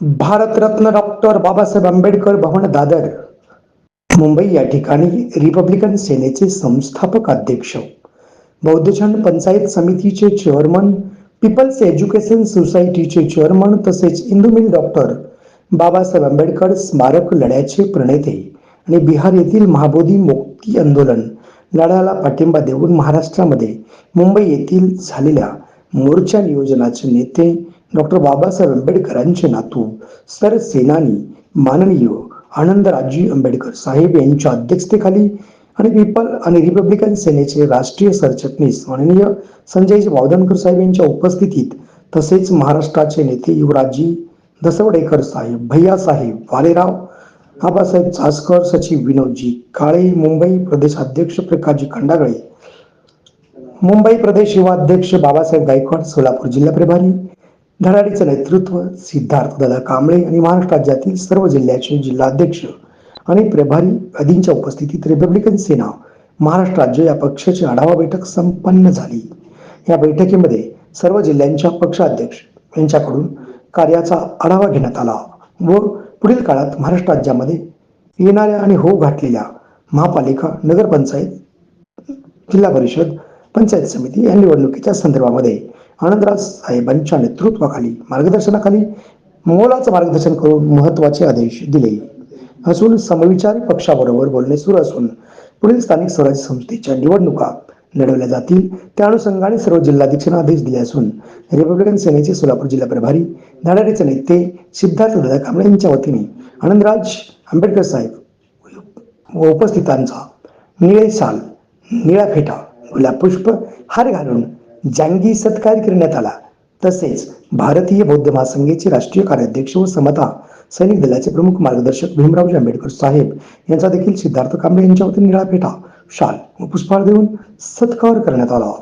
Bharat Ratna doctor Babasaheb Ambedkar Bhavan Dadar. Mumbai या ठिकाणी republican सेनेचे संस्थापक अध्यक्ष. बौद्धजन पंचायत समितीचे चेअरमन पीपल्स एज्युकेशन सोसायटीचे चेअरमन तसेच इंदुमिल डॉक्टर बाबासाहेब आंबेडकर स्मारक लढ्याचे प्रणेते आणि बिहार येथील महाबोधी मुक्ती आंदोलन लढ्याला पाठिंबा देऊन महाराष्ट्रामध्ये मुंबई येथील झालेल्या मोर्चा नियोजनाचे नेते डॉक्टर बाबासाहेब आंबेडकरांचे नातू सरसेनानी माननीय आनंदराजी आंबेडकर साहेब यांच्या अध्यक्षतेखाली आणि पीपल आणि रिपब्लिकन सेनेचे राष्ट्रीय सरचिटणीस माननीय संजय बावधनकर साहेब यांच्या उपस्थितीत तसेच महाराष्ट्राचे नेते युवराजी दसवडेकर साहेब भैया साहेब वालेराव आबासाहेब चासकर सचिव विनोदजी काळे मुंबई प्रदेशाध्यक्ष प्रकाशजी खंडागळे मुंबई प्रदेश युवा अध्यक्ष बाबासाहेब गायकवाड सोलापूर जिल्हा प्रभारी धडाडीचं नेतृत्व सिद्धार्थ दादा कांबळे आणि महाराष्ट्र राज्यातील सर्व जिल्ह्याचे जिल्हाध्यक्ष आणि प्रभारी आदींच्या उपस्थितीत रिपब्लिकन सेना महाराष्ट्र राज्य या पक्षाची आढावा बैठक संपन्न झाली. या बैठकीमध्ये सर्व जिल्ह्यांच्या पक्षाध्यक्ष यांच्याकडून कार्याचा आढावा घेण्यात आला व पुढील काळात महाराष्ट्र राज्यामध्ये येणाऱ्या आणि होऊ घातलेल्या महापालिका नगरपंचायत जिल्हा परिषद पंचायत समिती या निवडणुकीच्या संदर्भामध्ये आनंदराज साहेबांच्या नेतृत्वाखाली मार्गदर्शनाखाली मोलाचं मार्गदर्शन करून महत्त्वाचे आदेश दिले. असून समविचारी पक्षाबरोबर बोलणे सुरू असून पुढील स्थानिक स्वराज्य संस्थेच्या निवडणुका लढवल्या जातील. त्या अनुषंगाने सर्व जिल्हाध्यक्षांना आदेश दिले असून रिपब्लिकन सेनेचे सोलापूर जिल्हा प्रभारी धडाडीचे नेते सिद्धार्थ दादा कांबळे यांच्या वतीने आनंदराज आंबेडकर साहेब व उपस्थितांचा निळे साल निळा फेटा गुलाब पुष्प हार घालून जांगी सत्कार करण्यात आला. तसेच भारतीय बौद्ध महासंघेचे राष्ट्रीय कार्याध्यक्ष व समता सैनिक दलाचे प्रमुख मार्गदर्शक भीमरावजी आंबेडकर साहेब यांचा देखील सिद्धार्थ कांबळे यांच्या वतीने निळा फेटा शाल व पुष्पहार देऊन सत्कार करण्यात आला.